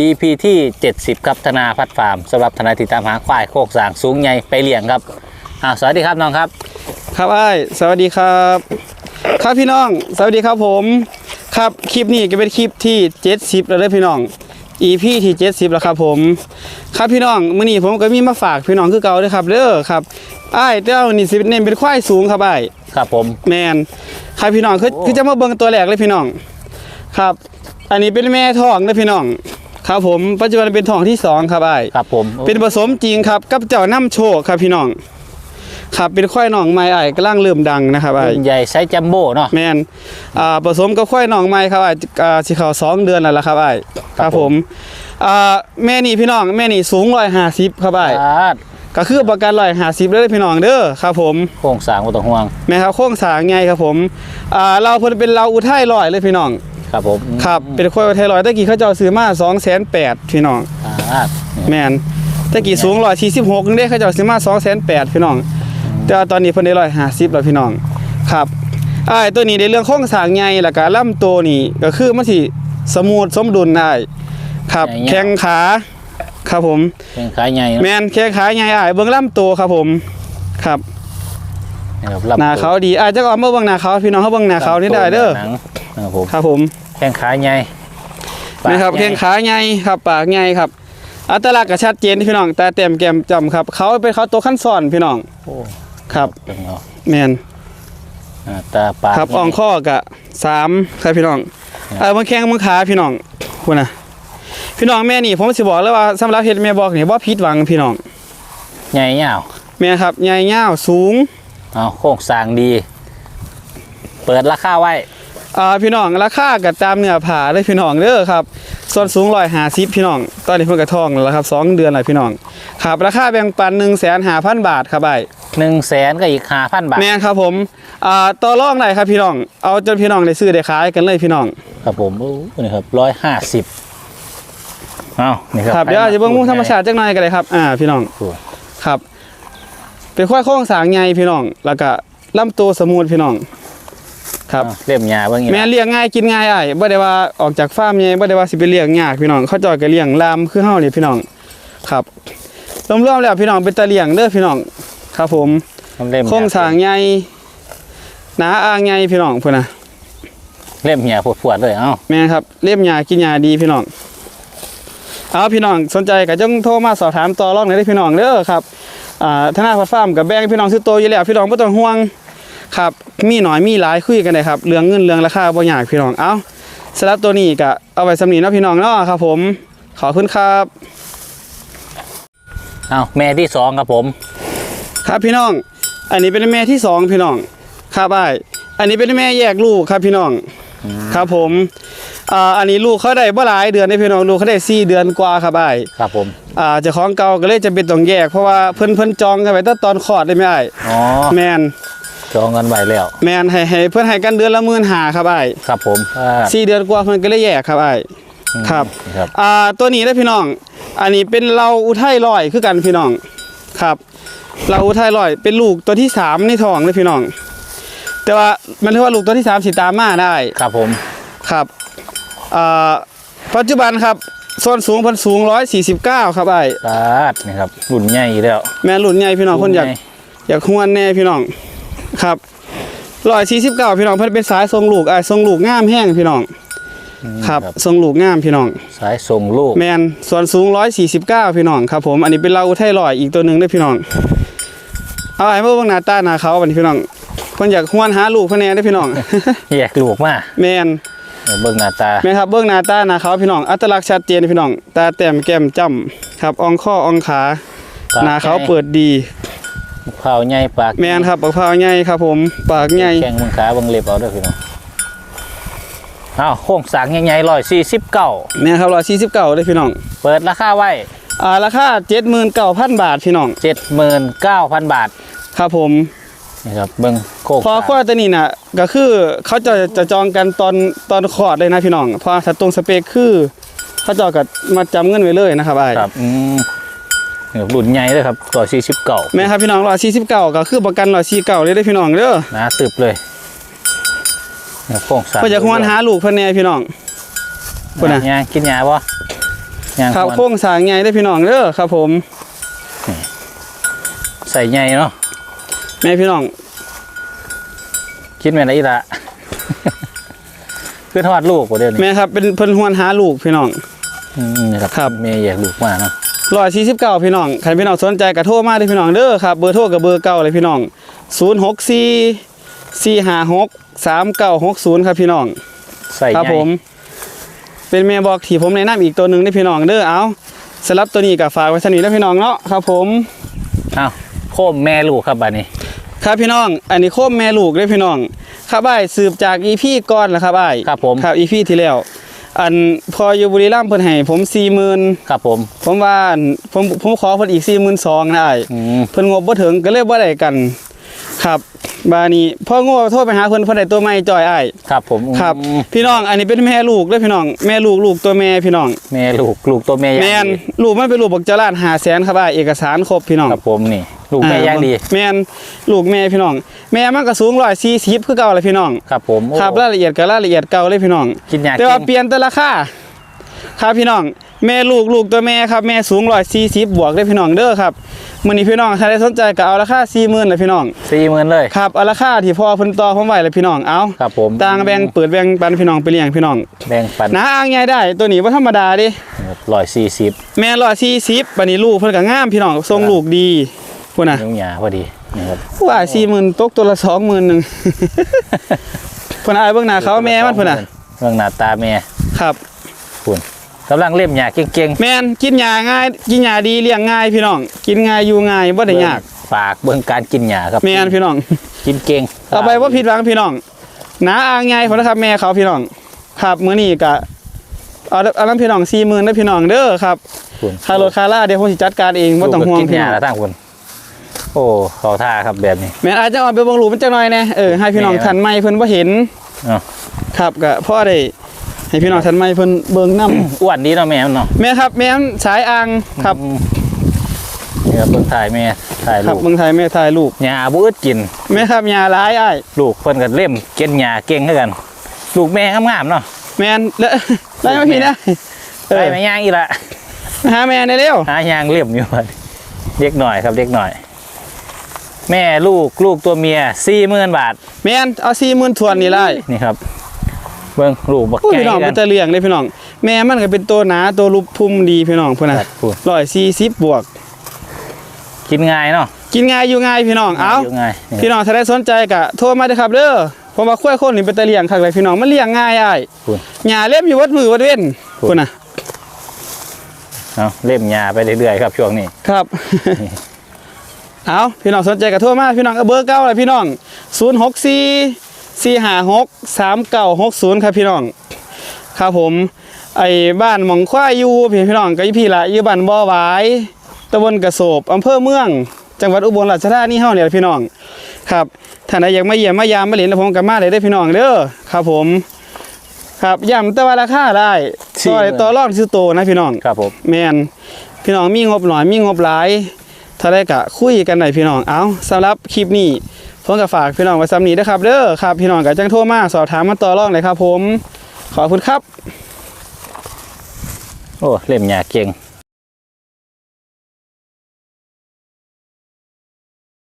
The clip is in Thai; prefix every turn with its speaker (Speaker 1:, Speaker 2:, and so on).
Speaker 1: EP ที่ 70 ครับธนาพัฒน์ฟาร์มสำหรับธนาติดตามหาควายโคกสร้างสูงใหญ่ไปเลี้ยงครับอ่าสวัสดีครับน้องครับ
Speaker 2: ครับไอ้ายสวัสดีครับ ครับพี่น้องสวัสดีครับผม ครับคลิปนี้ก็เป็นคลิปที่ 70 แล้วเด้อพี่น้อง EP ที่ 70 แล้วครับผม ครับพี่น้องมื้อนี้ผมก็มีมาฝากพี่น้องคือเก่าเด้อครับเด้อครับไอ้ายเจ้านี่สิเน้นเป็นควายสูงครับไอ้าย
Speaker 1: ครับผม
Speaker 2: แมนครับพี่น้องคือ
Speaker 1: โอ้
Speaker 2: คือจะมาเบิ่งตัวแรกเลยพี่น้อง ครับ อันนี้เป็นแม่ท้องเด้อพี่น้อง ครับผมปัจจุบันเป็นท้องที่สองครับไอ้าย
Speaker 1: ครับผม
Speaker 2: เป็นผสมจริงครับกับเจ้าน้ำโชคครับพี่น้องครับเป็นควายหนองไม้ไอ้ายกำลังเริ่มดังนะครับไอ้าย
Speaker 1: รุ่นใหญ่ไซส์จัมโบ้เนาะ
Speaker 2: แมนอ่าผสมกับควายหนองไม้ครับไอ้ายอ่าสิเขาสองเดือนแล้วล่ะครับไอ้ายครับผมอ่าแม่นี่พี่น้องแม่นี่สูงร้อยห้าสิบครับไอ้าย
Speaker 1: ครับ
Speaker 2: ก็คือประกันร้อยห้าสิบเลยพี่น้องเด้อครับ ผม
Speaker 1: โครงสร้างบ่ต้องห่วง
Speaker 2: แม่ครับโค้งสร้างไงครับผมอ่าเราเพิ่นเป็นเราอุทัยลอยเลยพี่น้อง
Speaker 1: ครับผม
Speaker 2: ครับเป็นควายอุทัยลอยตะกี้เขาเจ้าซื้อมาสองแสนแปดพี่น้อง
Speaker 1: ครับ
Speaker 2: แมนตะกี้สูงร้อยสี่สิบหกนึงได้เขาเจ้าซื้อมาสองแสนแปดพี่น้อง แต่ว่าตอนนี้เพิ่นได้ร้อยห้าสิบแล้วพี่น้องครับอ้ายตัวนี้ในเรื่องโครงสร้างใหญ่แล้วก็ลำตัวนี่ก็คือมันสิสมูทสมดุลได้ครับแข้งขาครับผม
Speaker 1: เป็นขายใหญ่
Speaker 2: แมนแข้งขาใหญ่อ้ายเบิ่งลำตัวครับผมครับ
Speaker 1: นะครับรับ
Speaker 2: หน้าเขาดีอ้ายจักเอามาเบิ่งหน้าเขาพี่น้องเขาเบิ่งหน้าเขานี่ได้เด้อ
Speaker 1: หนังนะครับผม
Speaker 2: ครับผม
Speaker 1: แข้งขาใหญ่
Speaker 2: นะครับ
Speaker 1: ปากใหญ่
Speaker 2: แข้งขาใหญ่ครับปากใหญ่ครับ อัตลักษณ์ก็ชัดเจนพี่น้องตาเต็มแก้มจำครับ เขาเป็นเขาตัวขั้นซ้อนพี่น้อง
Speaker 1: โอ้
Speaker 2: ครับ
Speaker 1: เบิ่งเอา
Speaker 2: แมน
Speaker 1: หน้าตาปาก
Speaker 2: ครับ
Speaker 1: ใหญ่
Speaker 2: อ่องข้อกะสามครับพี่น้อง
Speaker 1: ครับ
Speaker 2: เออมันแข้งมันขาพี่น้องคุณนะพี่น้องแม่นี่ผมสิบอกเลยว่าสำหรับเฮ็ดแม่บอกนี่บ่ผิดหวังพี่น้อง
Speaker 1: ใหญ่ยาว
Speaker 2: แม่ครับใหญ่ยาวสูง
Speaker 1: เอาโครงสร้างดี เปิดราคาไว้
Speaker 2: อ่าพี่น้องราคาก็ตามเนื้อผ้าเลยพี่น้องเด้อครับส่วนสูง150พี่น้อง ตอนนี้เพิ่นก็ท้องแล้วล่ะครับสองเดือนแล้วพี่น้องครับราคาแบ่งปัน1,500,000บาทครับไอ้
Speaker 1: หนึ่งแสนก็อีกห้าพันบาท
Speaker 2: แม่นครับผมอ่าต่อรองได้ครับพี่น้อง เอาจนพี่น้องได้ซื้อได้ขายกันเลยพี่น้อง
Speaker 1: ครับผมโอ้นี่ครับร้อยห้าสิบเอานี่ครับ
Speaker 2: ครับเดี๋ยวอาจจะเบิ่งมุมธรรมชาติจักหน่อยก็ได้ครับอ่าพี่น้อง
Speaker 1: โอ้
Speaker 2: ครับเป็นควายโค้งสร้างใหญ่พี่น้อง แล้วก็ลำตัวสมูทพี่น้อง ครับ
Speaker 1: เอาเล่มยาเบ้างอย่าง
Speaker 2: แม่เลี้ยงง่ายกินง่ายอ้ายบ่ได้ว่าออกจากฟาร์มใหญ่บ่ได้ว่าสิไปเลี้ยงยากพี่น้องเขาจอยก็เลี้ยงลามคือเฮานี่พี่น้องครับรวมๆแล้วพี่น้องเป็นตาเลี้ยงเด้อพี่น้องครับ ผม
Speaker 1: เล่มยา
Speaker 2: โค้งสร้างใหญ่หนาอ่างใหญ่พี่น้องพุ่นน่ะ
Speaker 1: เล่มยาปวดๆเลยเอ้า
Speaker 2: แม่นครับเลี้ยงยากินยาดีพี่น้องเอาพี่น้องสนใจก็จงโทรมาสอบถามต่อรองได้เลยพี่น้องเด้อครับอ่าธนาคารฟาร์มกับแบงค์พี่น้องซื้อโตวอยู่แล้วพี่น้องบ่ต้องห่วงครับ มีหน่อยมีหลายคุยกันได้ครับเรื่องเงินเรื่องราคาบ่ยากพี่น้องเอาสำหรับตัวนี้ก็เอาไว้สำนีเนาะพี่น้องเนาะครับ ผมขอบคุณครับ
Speaker 1: เอาแม่ที่สองครับผม
Speaker 2: ครับพี่น้อง อันนี้เป็นแม่ที่สองพี่น้องครับอ้ายอันนี้เป็นแม่แยกลูกครับพี่น้อง ครับผมอ่าอันนี้ลูกเขาได้บ่หลายเดือนได้พี่น้องลูกเขาได้สี่เดือนกว่าครับอ้าย
Speaker 1: ครับผม
Speaker 2: อ่าเจ้าของเก่าก็เลยจะเป็นต้องแยกเพราะว่าเพิ่นเพิ่นจองกันไว้ตั้งตอนคลอดได้ไหมอ้าย
Speaker 1: อ๋อ
Speaker 2: แมน
Speaker 1: จองกันไว้แล้ว
Speaker 2: แมนให้ให้เพิ่อนให้กันเดือนละหมื่นหาครับไอ้าย
Speaker 1: ครับผมอ่า
Speaker 2: สี่เดือนกว่าเพิ่อนก็เลยแยกครับไอ้ายครับ
Speaker 1: ครับ
Speaker 2: อ่าตัวนี้ได้พี่น้อง อันนี้เป็นเราอุทัยลอยคือกันพี่น้องครับเราอุทัยลอยเป็นลูกตัวที่สามในท้องเลยพี่น้อง แต่ว่ามันเรียกว่าลูกตัวที่สามสิตามมาได้
Speaker 1: ครับผม
Speaker 2: ครับอ่าปัจจุบันครับส่วนสูงเพันสูง 149 ครับไอ้าย
Speaker 1: ตาดนี่ครับรุ่นใหญ่แล้ว
Speaker 2: แม่รุ่นใหญ่พี่น้องคนอยาก
Speaker 1: รุ่ใหญ่
Speaker 2: อยากหวนแน่พี่น้อง ครับ149พี่น้องเพิ่นเป็นสายทรงลูกไอ้ายทรงลูกงามแห้งพี่น้องครับทรงลูกงามพี่น้อง
Speaker 1: สายส่งลูก
Speaker 2: แมนส่วนสูง149พี่น้องครับผมอันนี้เป็นเราอุทัยลอยอีกตัวหนึ่งด้วยพี่น้องเอาไอ้เมื่อเบิ่งหน้าตาหน้าเขาบัดนี้พี่น้องเพิ่นอยากหวนหาลูกเพิ่นแน่เด้อพี่น้อง
Speaker 1: แยกลูกมา
Speaker 2: แมน
Speaker 1: เดี๋ยวเบิ่งหน้าตา
Speaker 2: แม่นครับเบื้องหน้าตาหน้าเขาพี่น้องอัตลักษณ์ชัดเจนพี่น้อง ตาแต้มแก้มจ้ำครับอ่องข้ออ่องขา
Speaker 1: ปาก
Speaker 2: หน้าเขา
Speaker 1: ใหญ่
Speaker 2: เปิดดี
Speaker 1: เผาใหญ่ปาก
Speaker 2: แม่นครับปักเผาวใหญ่ครับ ผมปากใหญ่
Speaker 1: แข้งมือขาเบังเล็บเอาเด้วยพี่น้องเอาโค้งสร้างใหญ่ๆร้อยสี่สิบเก้า
Speaker 2: แม่นครับร้อยสี่สิบเก้าเลยพี่น้อง
Speaker 1: เปิดราคาไว้
Speaker 2: อ่าราคาเจ็ดหมื่นเก้าพันบาทพี่น้อง
Speaker 1: เจ็ดหมื่นเก้าพันบาท
Speaker 2: ครับผม
Speaker 1: นี่ครับเบิ่งโค้ง
Speaker 2: พอ
Speaker 1: สร้าง
Speaker 2: ข้อตัวนี้น่ะ ก็คือเขาจะจะจองกันตอนตอนคลอดเลยนะพี่น้องเพราะถ้าตรงสเปคคือเขาเจอกับมาจำเงินไว้เลยนะครับไอ้าย
Speaker 1: ครับอืมนี่ค รับรุ่นใหญ่เลยครับร้อยสี่สิบเก้า
Speaker 2: แม่นครับพี่น้องร้อยสี่สิบเก้าก็คือประกันร้อยสี่เก้าเลยได้อพี่น้องเด้อ
Speaker 1: หนาตึบเลยนี่โค้งสร้าง
Speaker 2: เพื่อจะควรหาลูกเพื่อนแน่พี่น้องพุ่นน่ะ
Speaker 1: ยากินยาบ่ยาง
Speaker 2: ครับ
Speaker 1: ค
Speaker 2: โค้งสร้างใหญ่ได้อพี่น้องเด้อครับ ผม
Speaker 1: ใส่ใหญ่เนาะ
Speaker 2: แม่พี่น้อง
Speaker 1: คิดแม่นอีละคือทอดลูกกว่าเดิม
Speaker 2: แม่ครับเป็นเพิ่นฮวนหาลูกพี่น้อง
Speaker 1: อืมนี่ครับ
Speaker 2: ครับ
Speaker 1: แม่แยกลูกมาเนาะ
Speaker 2: ร้อยสี่สิบเก้าพี่น้องใครพี่น้องสนใจก็โทรมาได้อพี่น้องเด้อครับเบอร์โทรกับเบอร์เก่าเลยพี่น้องศูนย์หกสี่สี่ห้าหกสามเก้าหกศูนย์ครับพี่น้อง
Speaker 1: ใส่
Speaker 2: ครับ
Speaker 1: ใหญ่
Speaker 2: ผม เป็นแม่บอกที่ผมแนะนำอีกตัวหนึ่งได้อพี่น้องเด้อเอาสลับตัวนี้กับฝากไว้สนิทแล้วพี่น้องเนาะครับผม
Speaker 1: อ้าวโคมแม่ลูกครับบัดนี้
Speaker 2: ครับพี่น้อง อันนี้โคมแม่ลูกได้อพี่น้อง ครับไอ้ายสืบจากอีพี่ก่อนแหละครับไอ้าย
Speaker 1: ครับผม
Speaker 2: ครับอีพี่ที่แล้ว อันพออยู่บุรีรัมย์เพิ่นให้ผมสี่หมื่น
Speaker 1: ครับผม
Speaker 2: ผมว่าอันผมผมขอเพิ่นอีกสี่หมื่นสองนะไอ้าย
Speaker 1: อืม
Speaker 2: เพิ่นงบบ่ถึงก็เลยบ่ได้กัน ครับบานี้พ่อโง่โทรไปหาเพิ่นเพิ่นได้ตัวใหม่จอยอ้าย
Speaker 1: ครับผม
Speaker 2: ครับ
Speaker 1: อืม
Speaker 2: พี่น้องอันนี้เป็นแม่ลูกเด้อพี่น้องแม่ลูกลูกตัวแม่พี่น้อง
Speaker 1: แม่ลูกลูกตัวแม่ย่าง
Speaker 2: แม่น
Speaker 1: ดี
Speaker 2: ลูกมันเป็นลูกบักจราด500,000ครับอ้ายเอกสารครบพี่น้อง
Speaker 1: ครับผมนี่ ลูกแม่ย่างดี
Speaker 2: แม่นลูกแม่พี่น้อง แม่มันก็สูง140คือเก่าเลยพี่น้อง
Speaker 1: ครับผมโอ้
Speaker 2: ครับรายละเอียดก็รายละเอียดเก่าเลยพี่น้อง
Speaker 1: กินยา
Speaker 2: แต่ว่า
Speaker 1: เก่ง
Speaker 2: เปลี่ยนแต่ราคาครับพี่น้องแม่ลูกลูกตัวแม่ครับแม่สูง140บวกเลยพี่น้องเด้อครับมื้อนี้พี่น้องถ้าได้สนใจก็เอาราคา40,000เลยพี่น้อง
Speaker 1: สี่หมื่นเลย
Speaker 2: ครับเอาราคาที่พ่อเพิ่นต่อผมไว้เลยพี่น้องเอา
Speaker 1: ครับผม
Speaker 2: ต่างแบ่งเปิดแบ่งปันพี่น้องไปเลี้ยงพี่น้อง
Speaker 1: แบ่งปัน
Speaker 2: หนาอ่างใหญ่ได้ตัวนี้บ่ธรรมดาเดิ
Speaker 1: ร้อยสี่สิบ
Speaker 2: แม่140บัดนี้ลูกเพิ่นก็งามพี่น้องทรงลูกดี พุ่นน่ะ
Speaker 1: ยุ่งยาพอดีนี่ครับ
Speaker 2: ว่า40,000ตกตัวละ20,000นึงเพิ่นอายเบิ่งหน้าเขาแม่มันพุ่นน่ะ
Speaker 1: เรื่องหน้าตาแม่
Speaker 2: ครับ
Speaker 1: คุณกำลังเล่มยาเก่ง
Speaker 2: แม่นกินยาง่าย กินยาดีเลี้ยงง่ายพี่น้อง กินง่ายอยู่ง่ายบ่
Speaker 1: ๆ
Speaker 2: ได้ยาก
Speaker 1: ฝากเบื้องการกินยาครับ
Speaker 2: แม่นพี่น้อง
Speaker 1: กินเก่ง
Speaker 2: เอาไปบ่ผิดหวังพี่น้องหนาอ่างใหญ่พุ่นนะครับแม่เขาพี่น้องครับมื้อนี้ก็เอาเอานํพี่น้อง40,000เด้อพี่น้องเด้อครับ
Speaker 1: คุณ
Speaker 2: ค่ารถค่าล่าเดี๋ยวผมสิจัดการเองบ่ต้องห่วง
Speaker 1: กิน
Speaker 2: พี่น้
Speaker 1: ยา
Speaker 2: อง
Speaker 1: แล้วทั้งคุณ โอ้เขาท่าครับแบบนี้
Speaker 2: แม่นอาจจะเอาไปเบิ่งรูปมันจักหน่อยแหน่เออให้พี่น้อง
Speaker 1: แม่น
Speaker 2: ทันใหม่เพิ่นบ่เห็น
Speaker 1: เนาะ
Speaker 2: ครับก็พอได้ให้พี่น้องทันใหม่เพิ่นเบิ่งนํ
Speaker 1: อ้วนดีเนาะแม่มันเนาะ
Speaker 2: แม่ครับแม่นสายอ่างครับ
Speaker 1: อืมนี่ครับเบิ่งถ่ายแม่ถ่าย
Speaker 2: ครั
Speaker 1: ลู
Speaker 2: บ
Speaker 1: ก
Speaker 2: เมืองไทยแม่ถ่ายรูป
Speaker 1: ยาบุ้ดกิน
Speaker 2: แม่ครับยาหลายอ้าย
Speaker 1: ลูกเพิ่นก็เล่มเก็นยาเก่งเท่ากัน ลูกแม่งามๆเนาะ
Speaker 2: แม่นแล้วได้มาพี่นะเอ
Speaker 1: ไป
Speaker 2: อ
Speaker 1: แม่ย่างอีละ
Speaker 2: มาหาแม่ได้เร็ว
Speaker 1: หายางเล่มอยู่บัดเด็กหน่อยครับเด็กหน่อย แม่ลูกลูกตัวเมียสี่หมื่นบาท
Speaker 2: แม่นเอา40,000ทวนนี่ไล่
Speaker 1: นี่ครับ เบิ่งลูกบัก
Speaker 2: โอ้ย
Speaker 1: ใหญ่
Speaker 2: พี่น้อง
Speaker 1: กั
Speaker 2: มันนจะเลี้ยงเลยพี่น้อง แม่มันก็เป็นตัวหนาตัวรูปพุ่มดีพี่น้องพุ่นน่ะ
Speaker 1: ครับพูด
Speaker 2: 140บวก
Speaker 1: กินง่ายเนาะ
Speaker 2: กินง่ายอยู่ง่ายพี่น้อง เอา
Speaker 1: ยู่ง่ายนี่
Speaker 2: พี่น้องถ้าได้สนใจก็โทรมาเด้อครับเด้อผมว่าคุ้ยคนนี่เป็นตะเลี้ยงคักเลยพี่น้องมันเลี้ยงง่ายอ้าย
Speaker 1: พูด
Speaker 2: หญ้าเล็บอยู่วัดมือวัดเว้น
Speaker 1: พูด
Speaker 2: พุ่นน่ะ
Speaker 1: เอาเล่มยาไปเรื่อยๆครับช่วงนี้
Speaker 2: ครับ เอาพี่น้องสนใจก็โทรมาพี่น้องก็เบอร์เก้าเลยพี่น้อง064 456 3960ครับพี่น้องครับผมไอ้บ้านหมองควายอยู่พี่พี่น้องก็อยู่พี่ละอยู่บ้านบ่อหวายตำบลกระโสบอำเภอเมือง จังหวัดอุบลราชธานีเฮาเนี่ยพี่น้องครับท่านใดอยากมาเยี่ยมมายามมาเล่นแล้วผมก็มาได้เด้อพี่น้องเด้อครับผม ครับย้ำแต่ว่าราคาได้ต่อได้ต่อรองซื้อโตนะพี่น้อง
Speaker 1: ครับผม
Speaker 2: แมนพี่น้องมีงบหน่อยมีงบหลาย ถ้าได้กะคุยกันหน่อยพี่น้อง เอาสำหรับคลิปนี้ผมก็ฝากพี่น้องไว้ซ้ำนี้นะครับ เด้อครับ พี่น้องก็จังโทรมาสอบถามมาต่อรองเลยครับ ผม ขอบคุณครับ
Speaker 1: โอ้เล่มยาเก่ง